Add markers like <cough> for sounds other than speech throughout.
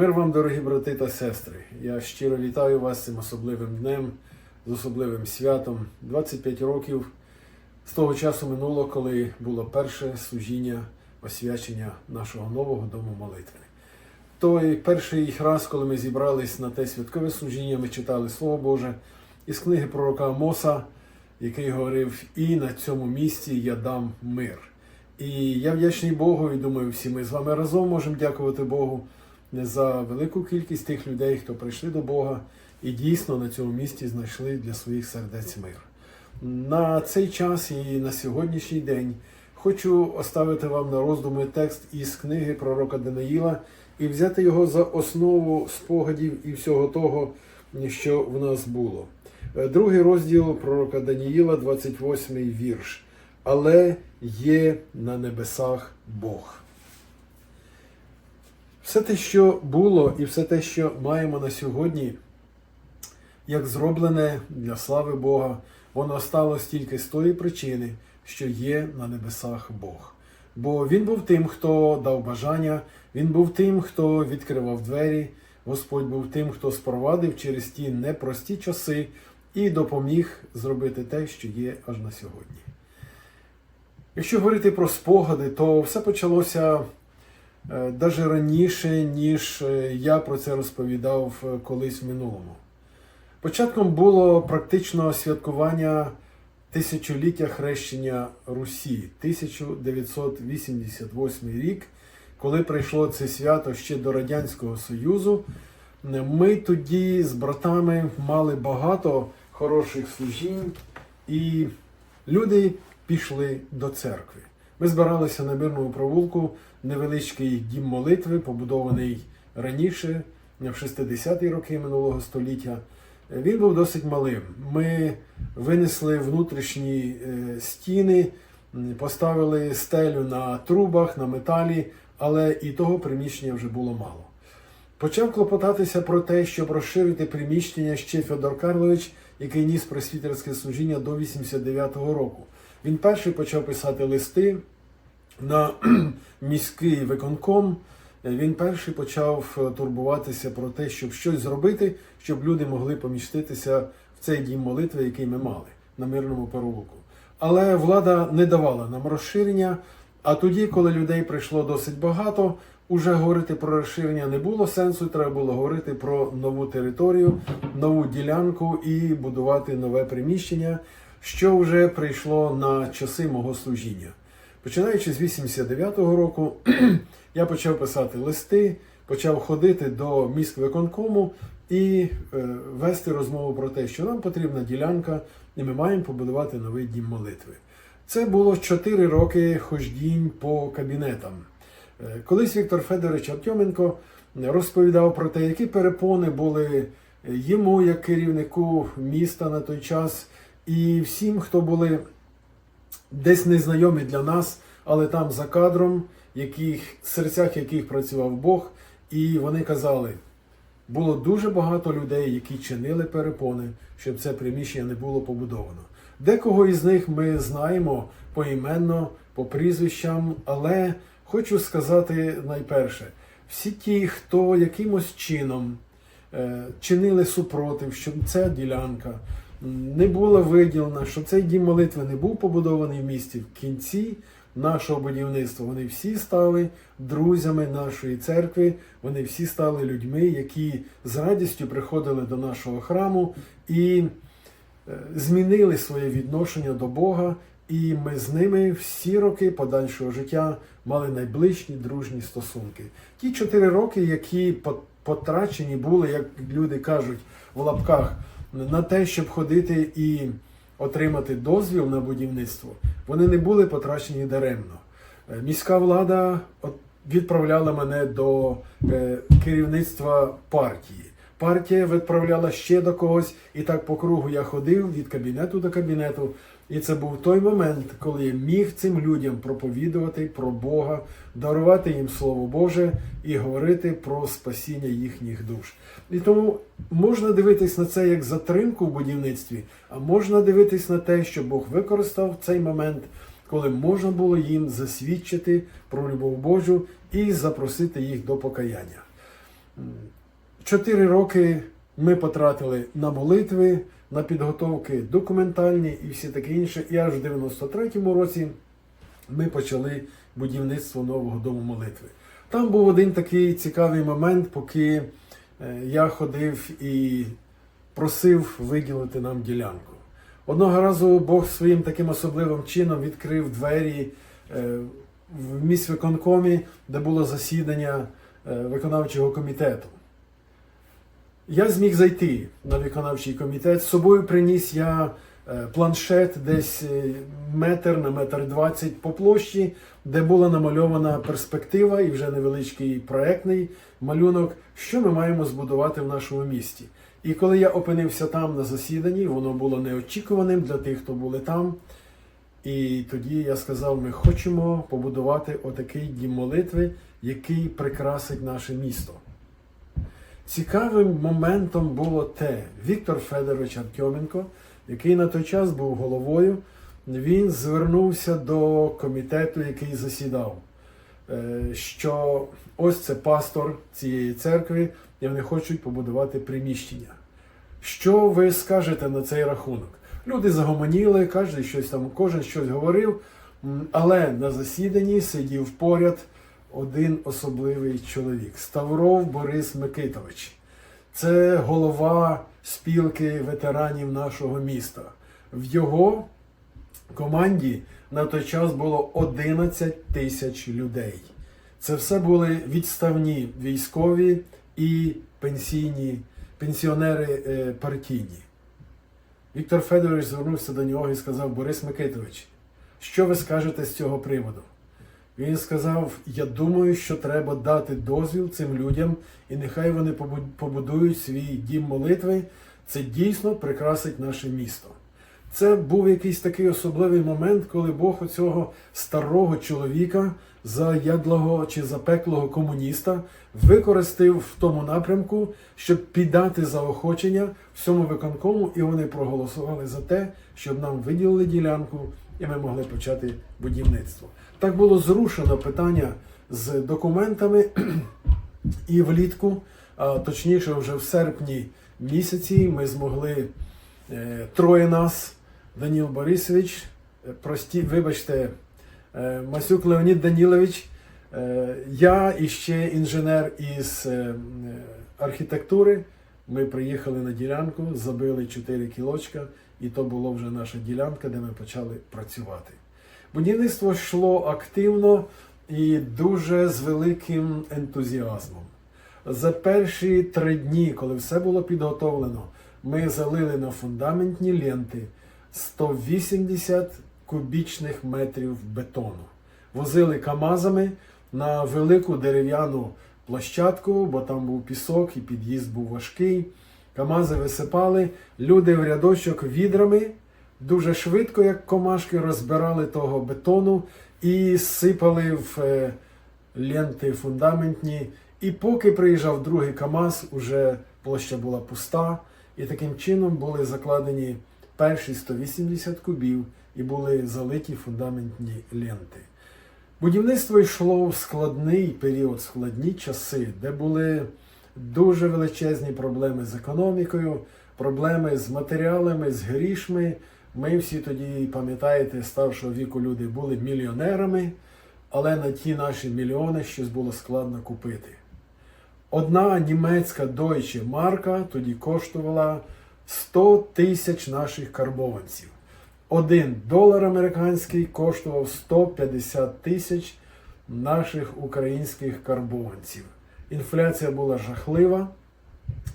Мир вам, дорогі брати та сестри. Я щиро вітаю вас цим особливим днем, з особливим святом. 25 років з того часу минуло, коли було перше служіння освячення нашого нового дому молитви. Той перший раз, коли ми зібрались на те святкове служіння, ми читали Слово Боже із книги пророка Амоса, який говорив: І на цьому місці я дам мир. І я вдячний Богу, і думаю, всі ми з вами разом можемо дякувати Богу за велику кількість тих людей, хто прийшли до Бога і дійсно на цьому місці знайшли для своїх сердець мир. На цей час і на сьогоднішній день хочу оставити вам на роздуми текст із книги пророка Даниїла і взяти його за основу спогадів і всього того, що в нас було. Е, Другий розділ пророка Даніїла, 28 вірш. Але є на небесах Бог. Все те, що було, і все те, що маємо на сьогодні, як зроблене для слави Бога, воно сталося тільки з тої причини, що є на небесах Бог. Бо Він був тим, хто дав бажання, Він був тим, хто відкривав двері, Господь був тим, хто спровадив через ті непрості часи і допоміг зробити те, що є аж на сьогодні. Якщо говорити про спогади, то все почалося навіть раніше, ніж е, я про це розповідав е, колись в минулому. Початком було практично святкування тисячоліття хрещення Русі, 1988 рік, коли прийшло це свято ще до Радянського Союзу. Ми тоді з братами мали багато хороших служінь, і люди пішли до церкви. Ми збиралися на мирному провулку, невеличкий дім молитви, побудований раніше, в 60-ті роки минулого століття. Він був досить малим. Ми винесли внутрішні е, стіни, поставили стелю на трубах, на металі, але і того приміщення вже було мало. Почав клопотатися про те, щоб розширити приміщення ще Федор Карлович, який ніс просвітерське служіння до 89-го року. Він перший почав писати листи на <clears throat> міський виконком. Він перший почав е, турбуватися про те, щоб щось зробити, щоб люди могли поміститися в цей дім молитви, який ми мали на мирному переулку. Але влада не давала нам розширення. А тоді, коли людей прийшло досить багато, уже говорити про розширення не було сенсу. Треба було говорити про нову територію, нову ділянку і будувати нове приміщення, що вже прийшло на часи мого служіння. Починаючи з 89-го року, <clears throat> я почав писати листи, почав ходити до міськвиконкому і е, вести розмову про те, що нам потрібна ділянка, і ми маємо побудувати новий дім молитви. Це було 4 роки ходінь по кабінетам. Е, Колись Віктор Федорович Артьоменко розповідав про те, які перепони були йому як керівнику міста на той час, і всім, хто були десь незнайомі для нас, але там за кадром, яких, в серцях яких працював Бог, і вони казали, було дуже багато людей, які чинили перепони, щоб це приміщення не було побудовано. Декого із них ми знаємо поіменно, по прізвищам, але хочу сказати найперше, всі ті, хто якимось чином е, чинили супротив, щоб ця ділянка не була виділена, щоб цей дім молитви не був побудований в місті в кінці нашого будівництва. Вони всі стали друзями нашої церкви, вони всі стали людьми, які з радістю приходили до нашого храму і е, змінили своє відношення до Бога. І ми з ними всі роки подальшого життя мали найближчі дружні стосунки. Ті чотири роки, які потрачені були, як люди кажуть в лапках, на те, щоб ходити і отримати дозвіл на будівництво, вони не були потрачені даремно. Е, Міська влада відправляла мене до е, керівництва партії. Партія відправляла ще до когось, і так по кругу я ходив від кабінету до кабінету. І це був той момент, коли я міг цим людям проповідувати про Бога, дарувати їм Слово Боже і говорити про спасіння їхніх душ. І тому можна дивитись на це як затримку в будівництві, а можна дивитись на те, що Бог використав цей момент, коли можна було їм засвідчити про любов Божу і запросити їх до покаяння. Чотири роки ми потратили на молитви, на підготовки документальні і всі таке інше. І аж в 93-му році ми почали будівництво нового дому молитви. Там був один такий цікавий момент, поки е, я ходив і просив виділити нам ділянку. Одного разу Бог своїм таким особливим чином відкрив двері е, в міськвиконкомі, де було засідання е, виконавчого комітету. Я зміг зайти на виконавчий комітет. З собою приніс я е, планшет десь е, метр на метр двадцять по площі, де була намальована перспектива і вже невеличкий проектний малюнок, що ми маємо збудувати в нашому місті. І коли я опинився там на засіданні, воно було неочікуваним для тих, хто були там. І тоді я сказав: ми хочемо побудувати отакий дім молитви, який прикрасить наше місто. Цікавим моментом було те, Віктор Федорович Артьоменко, який на той час був головою, він звернувся до комітету, який засідав, е, що ось це пастор цієї церкви, і вони хочуть побудувати приміщення. Що ви скажете на цей рахунок? Люди загомоніли, кожен щось там, кожен щось говорив, але на засіданні сидів поряд один особливий чоловік Ставров Борис Микитович. Це голова спілки ветеранів нашого міста. В його команді на той час було 11 тисяч людей. Це все були відставні військові і пенсійні, пенсіонери е, партійні. Віктор Федорович звернувся до нього і сказав: Борис Микитович, що ви скажете з цього приводу? Він сказав: Я думаю, що треба дати дозвіл цим людям, і нехай вони побудують свій дім молитви. Це дійсно прикрасить наше місто. Це був якийсь такий особливий момент, коли Бог оцього старого чоловіка, заядлого чи запеклого комуніста, використав в тому напрямку, щоб піддати заохочення всьому виконкому, і вони проголосували за те, щоб нам виділили ділянку, і ми могли почати будівництво. Так було зрушено питання з документами, і влітку, а точніше, вже в серпні місяці, ми змогли е, троє нас, Даніл Борисович, е, прості, вибачте, е, Масюк Леонід Данілович, я і ще інженер із архітектури. Ми приїхали на ділянку, забили 4 кілочка, і то була вже наша ділянка, де ми почали працювати. Будівництво йшло активно і дуже з великим ентузіазмом. За перші три дні, коли все було підготовлено, ми залили на фундаментні ленти 180 кубічних метрів бетону. Возили камазами на велику дерев'яну площадку, бо там був пісок і під'їзд був важкий. Камази висипали, люди в рядочок відрами дуже швидко, як комашки, розбирали того бетону і сипали в е, ленти фундаментні. І поки приїжджав другий КАМАЗ, уже площа була пуста, і таким чином були закладені перші 180 кубів і були залиті фундаментні ленти. Будівництво йшло в складний період, складні часи, де були дуже величезні проблеми з економікою, проблеми з матеріалами, з грішми. Ми всі тоді, пам'ятаєте, старшого віку люди були мільйонерами, але на ті наші мільйони щось було складно купити. Одна німецька Deutsche марка тоді коштувала 100 тисяч наших карбованців. Один долар американський коштував 150 тисяч наших українських карбованців. Інфляція була жахлива,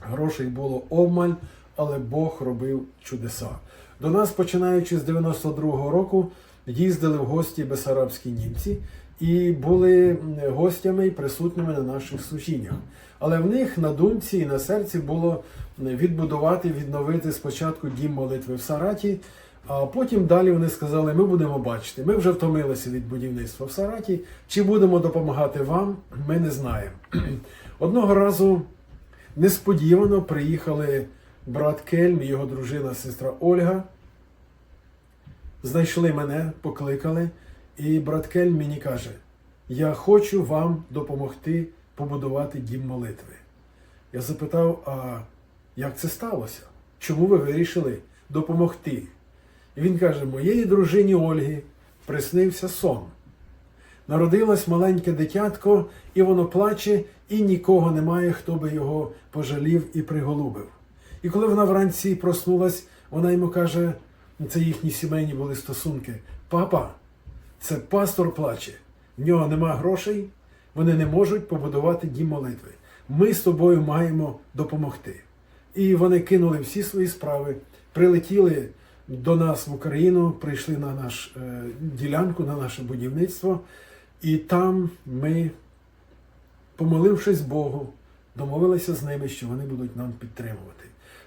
грошей було обмаль, але Бог робив чудеса. До нас, починаючи з 92-го року, їздили в гості бесарабські німці і були гостями і присутніми на наших служіннях. Але в них на думці і на серці було відбудувати, відновити спочатку дім молитви в Сараті. А потім далі вони сказали: ми будемо бачити. Ми вже втомилися від будівництва в Сараті. Чи будемо допомагати вам, ми не знаємо. <clears throat> Одного разу несподівано приїхали брат Кельм і його дружина, сестра Ольга. Знайшли мене, покликали, і брат Кельм мені каже: Я хочу вам допомогти побудувати дім молитви. Я запитав, а як це сталося? Чому ви вирішили допомогти? І він каже: моєї дружині Ольги приснився сон. Народилось маленьке дитятко, і воно плаче, і нікого немає, хто би його пожалів і приголубив. І коли вона вранці проснулась, вона йому каже: це їхні сімейні були стосунки. Папа, це пастор плаче, в нього нема грошей, вони не можуть побудувати дім молитви. Ми з тобою маємо допомогти. І вони кинули всі свої справи, прилетіли до нас в Україну, прийшли на нашу е, ділянку, на наше будівництво, і там ми, помолившись Богу, домовилися з ними, що вони будуть нам підтримувати.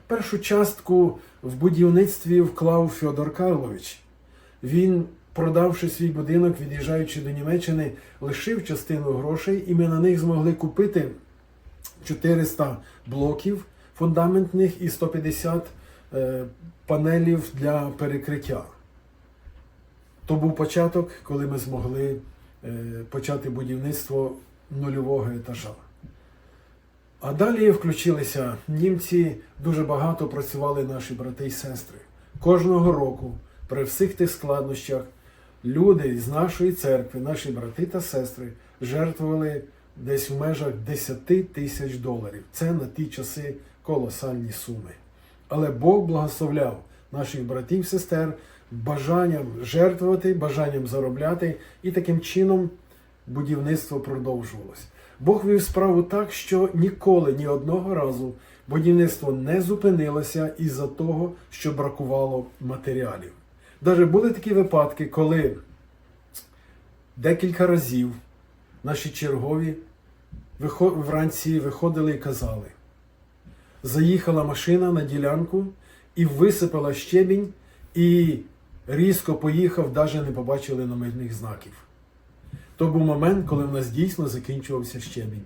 Першу частку в будівництві вклав Фьодор Карлович. Він, продавши свій будинок, від'їжджаючи до Німеччини, лишив частину грошей, і ми на них змогли купити 400 блоків фундаментних і 150 е, панелів для перекриття. То був початок, коли ми змогли е, почати будівництво нульового етажа. А далі включилися німці, дуже багато працювали наші брати і сестри. Кожного року, при всіх тих складнощах, люди з нашої церкви, наші брати та сестри, жертвували десь в межах 10 тисяч доларів. Це на ті часи колосальні суми. Але Бог благословляв наших братів сестер бажанням жертвувати, бажанням заробляти, і таким чином будівництво продовжувалось. Бог вів справу так, що ніколи ні одного разу будівництво не зупинилося із-за того, що бракувало матеріалів. Даже були такі випадки, коли декілька разів наші чергові вранці виходили і казали: заїхала машина на ділянку і висипала щебінь, і різко поїхав, навіть не побачили номерних знаків. То був момент, коли в нас дійсно закінчувався щебінь.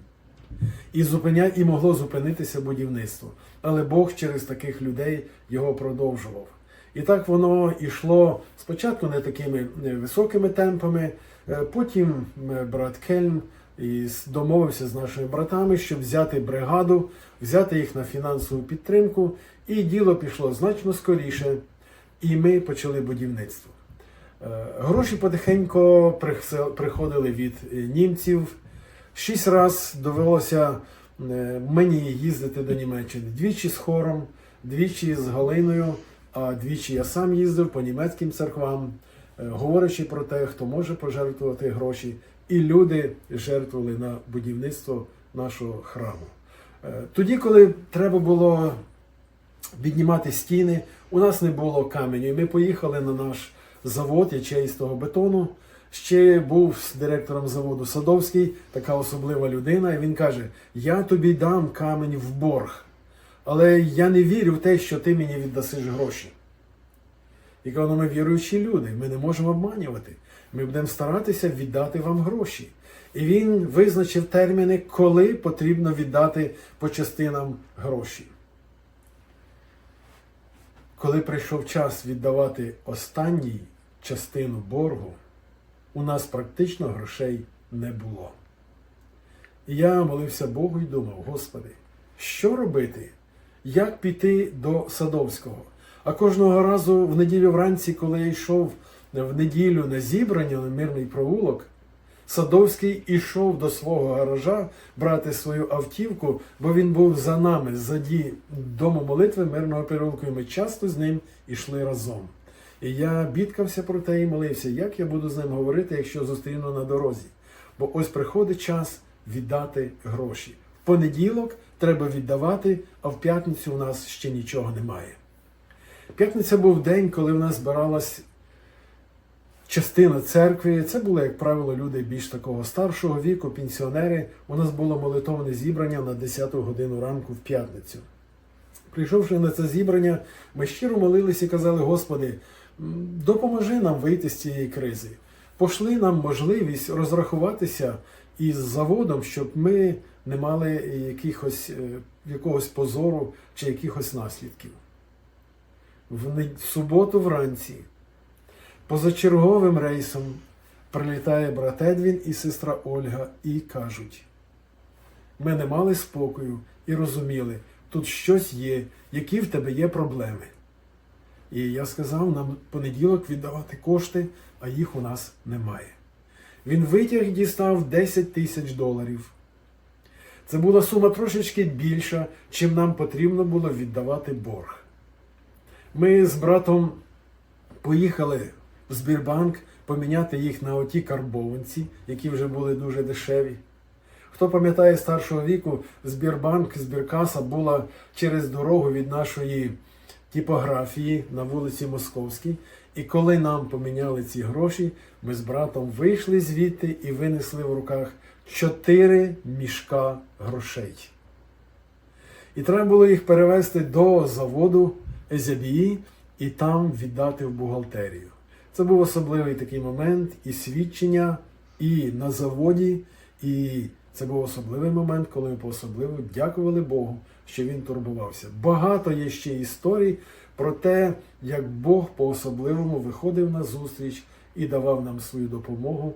І зупиня... і могло зупинитися будівництво. Але Бог через таких людей його продовжував. І так воно йшло спочатку не такими високими темпами, е, потім брат Кельм домовився з нашими братами, щоб взяти бригаду, взяти їх на фінансову підтримку, і діло пішло значно скоріше, і ми почали будівництво. Е, Гроші потихеньку приходили від е, німців. Шість раз довелося е, мені їздити до Німеччини. Двічі з хором, двічі з Галиною, а двічі я сам їздив по німецьким церквам, говорячи про те, хто може пожертвувати гроші. І люди жертвували на будівництво нашого храму. Тоді, коли треба було піднімати стіни. У нас не було каменю. І ми поїхали на наш завод ячеїстого бетону. Ще був з директором заводу Садовський, така особлива людина, і він каже: Я тобі дам камінь в борг, але я не вірю в те, що ти мені віддасиш гроші. І кажу, ну ми віруючі люди, ми не можемо обманювати. Ми будемо старатися віддати вам гроші. І він визначив терміни, коли потрібно віддати по частинам гроші. Коли прийшов час віддавати останній частину боргу, у нас практично грошей не було. І я молився Богу і думав, Господи, що робити? Як піти до Садовського? А кожного разу в неділю вранці, коли я йшов в неділю на зібрання на мирний провулок, Садовський ішов до свого гаража брати свою автівку, бо він був за нами, заді дому молитви мирного переулку, і ми часто з ним ішли разом. І я бідкався про те і молився, як я буду з ним говорити, якщо зустріну на дорозі. Бо ось приходить час віддати гроші. В понеділок треба віддавати, а в п'ятницю у нас ще нічого немає. П'ятниця був день, коли в нас збиралась частина церкви. Це були, як правило, люди більш такого старшого віку, пенсіонери. У нас було молитовне зібрання на 10 годину ранку в п'ятницю. Прийшовши на це зібрання, ми щиро молилися і казали: Господи, допоможи нам вийти з цієї кризи. Пошли нам можливість розрахуватися із заводом, щоб ми не мали якихось, е, якогось позору чи якихось наслідків. В суботу вранці позачерговим рейсом прилітає брат Едвін і сестра Ольга і кажуть: ми не мали спокою, і розуміли, тут щось є, які в тебе є проблеми. І я сказав нам понеділок віддавати кошти, а їх у нас немає. Він витяг і дістав 10 тисяч доларів. Це була сума трошечки більша, чим нам потрібно було віддавати борг. Ми з братом поїхали в Збірбанк поміняти їх на оті карбованці, які вже були дуже дешеві. Хто пам'ятає старшого віку, Збірбанк, збіркаса була через дорогу від нашої типографії на вулиці Московській. І коли нам поміняли ці гроші, ми з братом вийшли звідти і винесли в руках чотири мішка грошей. І треба було їх перевезти до заводу Езябії і там віддати в бухгалтерію. Це був особливий такий момент і свідчення, і на заводі, і це був особливий момент, коли ми по-особливо дякували Богу, що він турбувався. Багато є ще історій про те, як Бог по-особливому виходив на зустріч і давав нам свою допомогу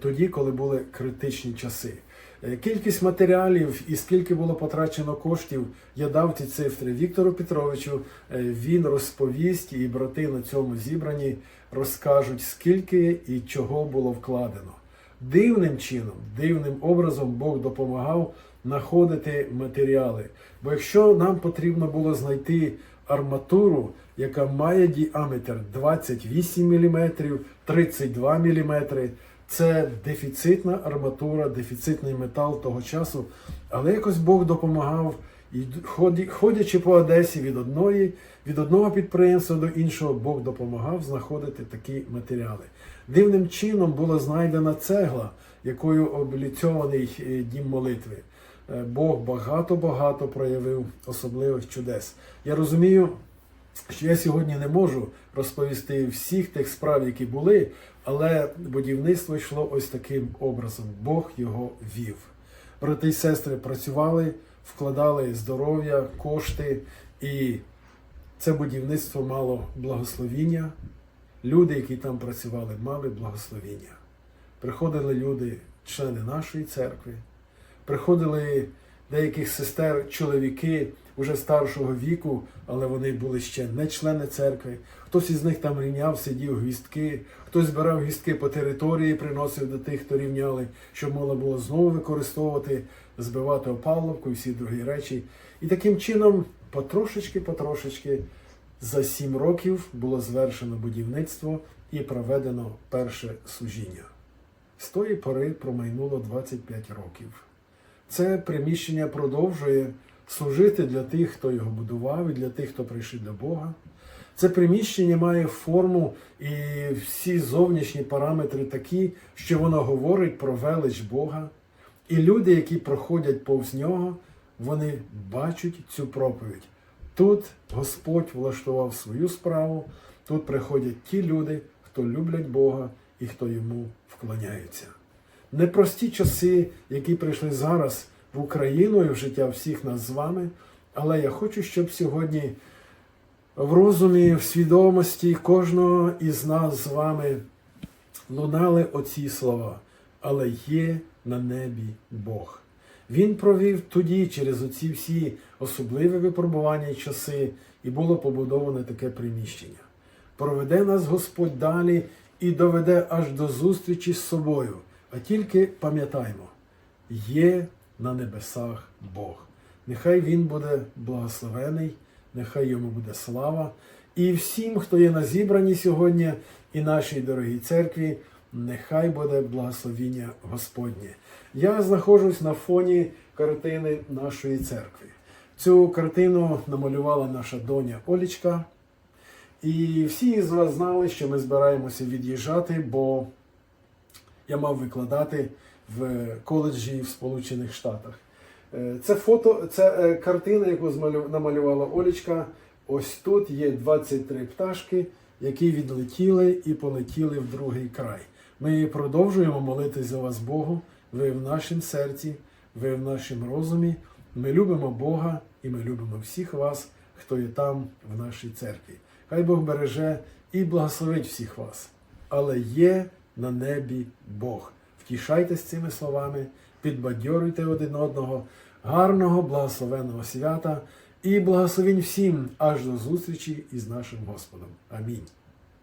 тоді, коли були критичні часи. Е, Кількість матеріалів і скільки було потрачено коштів, я дав ці цифри Віктору Петровичу. Е, Він розповість, і брати на цьому зібранні розкажуть, скільки і чого було вкладено. Дивним чином, дивним образом Бог допомагав знаходити матеріали. Бо якщо нам потрібно було знайти арматуру, яка має діаметр 28 мм, 32 мм, це дефіцитна арматура, дефіцитний метал того часу. Але якось Бог допомагав, і ходячи по Одесі від одної, від одного підприємства до іншого, Бог допомагав знаходити такі матеріали. Дивним чином була знайдена цегла, якою обліцьований е, дім молитви. Е, Бог багато-багато проявив особливих чудес. Я розумію, що я сьогодні не можу розповісти всіх тих справ, які були, але будівництво йшло ось таким образом. Бог його вів. Брати і сестри працювали, вкладали здоров'я, кошти, і це будівництво мало благословіння. Люди, які там працювали, мали благословіння. Приходили люди, члени нашої церкви, приходили деяких сестер, чоловіки уже старшого віку, але вони були ще не члени церкви. Хтось із них там рівняв, сидів гвістки, хтось збирав гвістки по території, приносив до тих, хто рівняли, щоб можна було знову використовувати, збивати опалубку і всі другі речі. І таким чином, потрошечки-потрошечки, за сім років було звершено будівництво і проведено перше служіння. З тої пори промайнуло 25 років. Це приміщення продовжує служити для тих, хто його будував, і для тих, хто прийшов до Бога. Це приміщення має форму і всі зовнішні параметри такі, що воно говорить про велич Бога. І люди, які проходять повз нього, вони бачать цю проповідь. Тут Господь влаштував свою справу, тут приходять ті люди, хто люблять Бога і хто йому вклоняються. Непрості часи, які прийшли зараз в Україну і в життя всіх нас з вами, але я хочу, щоб сьогодні в розумі, в свідомості кожного із нас з вами лунали оці слова. Але є на небі Бог. Він провів тоді через оці всі особливі випробування і часи, і було побудоване таке приміщення. Проведе нас Господь далі і доведе аж до зустрічі з собою. А тільки пам'ятаймо, є на небесах Бог. Нехай Він буде благословений, нехай йому буде слава. І всім, хто є на зібранні сьогодні, і нашій дорогій церкві, нехай буде благословіння Господнє. Я знаходжусь на фоні картини нашої церкви. Цю картину намалювала наша доня Олічка. І всі з вас знали, що ми збираємося від'їжджати, бо я мав викладати в коледжі в Сполучених Штатах. Е, Це фото, це е, картина, яку намалювала Олічка. Ось тут є 23 пташки, які відлетіли і полетіли в другий край. Ми продовжуємо молитись за вас Богу. Ви в нашому серці, ви в нашому розумі. Ми любимо Бога і ми любимо всіх вас, хто є там в нашій церкві. Хай Бог береже і благословить всіх вас. Але є на небі Бог. Втішайтесь цими словами, підбадьорюйте один одного, гарного, благословенного свята і благословінь всім аж до зустрічі із нашим Господом. Амінь.